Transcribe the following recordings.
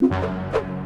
you.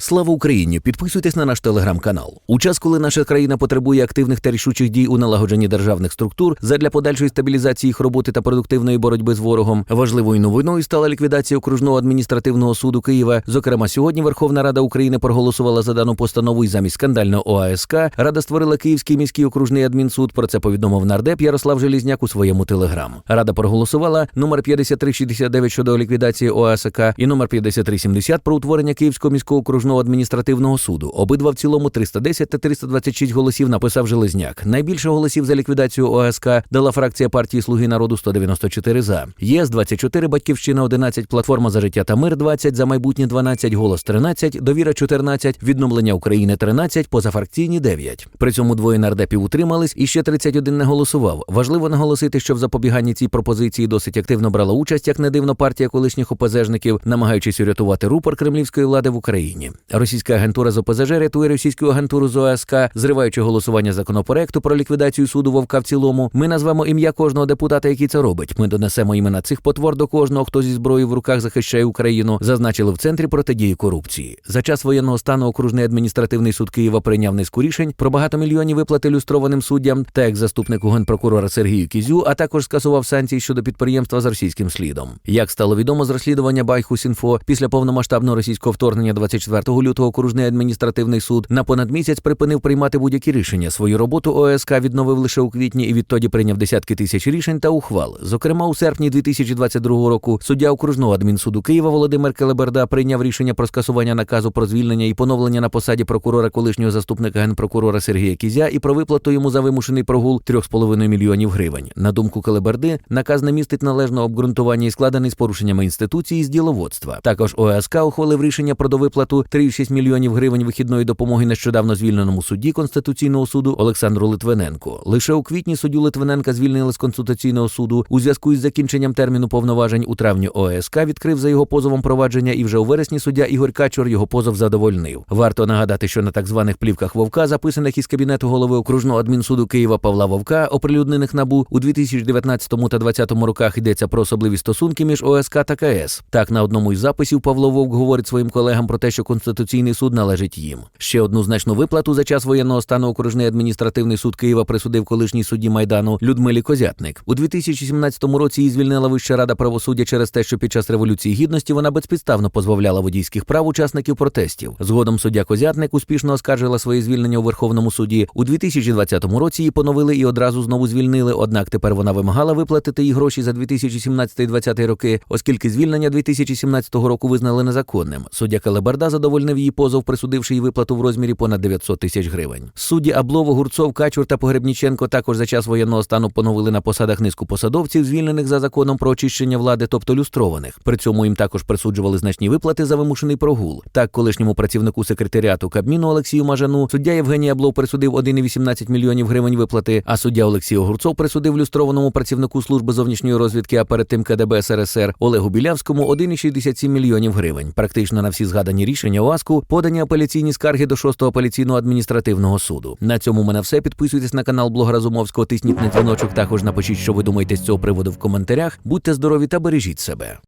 Слава Україні! Підписуйтесь на наш телеграм-канал. У час, коли наша країна потребує активних та рішучих дій у налагодженні державних структур задля подальшої стабілізації їх роботи та продуктивної боротьби з ворогом, важливою новиною стала ліквідація окружного адміністративного суду Києва. Зокрема, сьогодні Верховна Рада України проголосувала за дану постанову і замість скандального ОАСК Рада створила Київський міський окружний адмінсуд. Про це повідомив нардеп Ярослав Желізняк у своєму телеграм. Рада проголосувала номер 5369 щодо ліквідації ОАСК і номер 5370 про утворення Київського міського окружного адміністративного суду. Обидва в цілому 310 та 326 голосів написав Железняк. Найбільше голосів за ліквідацію ОАСК дала фракція партії Слуги народу 194 за. ЄС 24, Батьківщина 11, Платформа за життя та мир 20, за майбутнє 12, голос 13, довіра 14, відновлення України 13, позафракційні 9. При цьому двоє нардепів утримались і ще 31 не голосував. Важливо наголосити, що в запобіганні цій пропозиції досить активно брала участь, як не дивно, партія колишніх ОПЗжників, намагаючись урятувати рупор кремлівської влади в Україні. Російська агентура з ОПЗЖ рятує російську агентуру з ОСК, зриваючи голосування законопроекту про ліквідацію суду Вовка в цілому. Ми назвемо ім'я кожного депутата, який це робить. Ми донесемо імена цих потвор до кожного, хто зі зброєю в руках захищає Україну. Зазначили в центрі протидії корупції. За час воєнного стану окружний адміністративний суд Києва прийняв низку рішень про багатомільйонні виплати люстрованим суддям та як заступнику генпрокурора Сергію Кізю, а також скасував санкції щодо підприємства з російським слідом. Як стало відомо з розслідування Байхусінфо, після повномасштабного російського вторгнення 24 лютого окружний адміністративний суд на понад місяць припинив приймати будь-які рішення. Свою роботу ОСК відновив лише у квітні і відтоді прийняв десятки тисяч рішень та ухвал. Зокрема, у серпні 2022 року суддя окружного адмінсуду Києва Володимир Келеберда прийняв рішення про скасування наказу про звільнення і поновлення на посаді прокурора колишнього заступника генпрокурора Сергія Кізя і про виплату йому за вимушений прогул 3,5 мільйонів гривень. На думку Келеберди, наказ не містить належного обґрунтування і складений з порушеннями інституції з діловодства. Також ОСК ухвалив рішення про довиплату 3,6 мільйонів гривень вихідної допомоги нещодавно звільненому судді Конституційного суду Олександру Литвиненку. Лише у квітні суддю Литвиненка звільнили з Конституційного суду у зв'язку із закінченням терміну повноважень у травні ОСК відкрив за його позовом провадження, і вже у вересні суддя Ігор Качур його позов задовольнив. Варто нагадати, що на так званих плівках Вовка, записаних із кабінету голови окружного адмінсуду Києва Павла Вовка, оприлюднених набу у 2019 та 2020 роках йдеться про особливі стосунки між ОСК та КС. Так на одному із записів Павло Вовк говорить своїм колегам про те, що конституційний суд належить їм. Ще одну значну виплату за час воєнного стану окружний адміністративний суд Києва присудив колишній судді майдану Людмилі Козятник. У 2017 році її звільнила Вища рада правосуддя через те, що під час революції гідності вона безпідставно позбавляла водійських прав учасників протестів. Згодом суддя Козятник успішно оскаржила своє звільнення у Верховному суді. У 2020 році її поновили і одразу знову звільнили. Однак тепер вона вимагала виплатити їй гроші за 2017-2020 роки, оскільки звільнення 2017 року визнали незаконним. Суддя Калебарда задовольнив її позов, присудивши їй виплату в розмірі понад 900 тисяч гривень. Судді Аблово, Гурцов, Качур та Погребніченко також за час воєнного стану поновили на посадах низку посадовців, звільнених за законом про очищення влади, тобто люстрованих. При цьому їм також присуджували значні виплати за вимушений прогул. Так, колишньому працівнику секретаріату Кабміну Олексію Мажану суддя Євгеній Аблов присудив 1,18 мільйонів гривень виплати, а суддя Олексій Огурцов присудив люстрованому працівнику служби зовнішньої розвідки, а перед тим КДБ СРСР Олегу Білявському 1,67 мільйонів гривень. Практично на всі згадані рішення ОАСКу подані апеляційні скарги до 6-го апеляційного адміністративного суду. На цьому мене все. Підписуйтесь на канал Блога Разумовського, тисніть на дзвіночок. Також напишіть, що ви думаєте з цього приводу в коментарях. Будьте здорові та бережіть себе.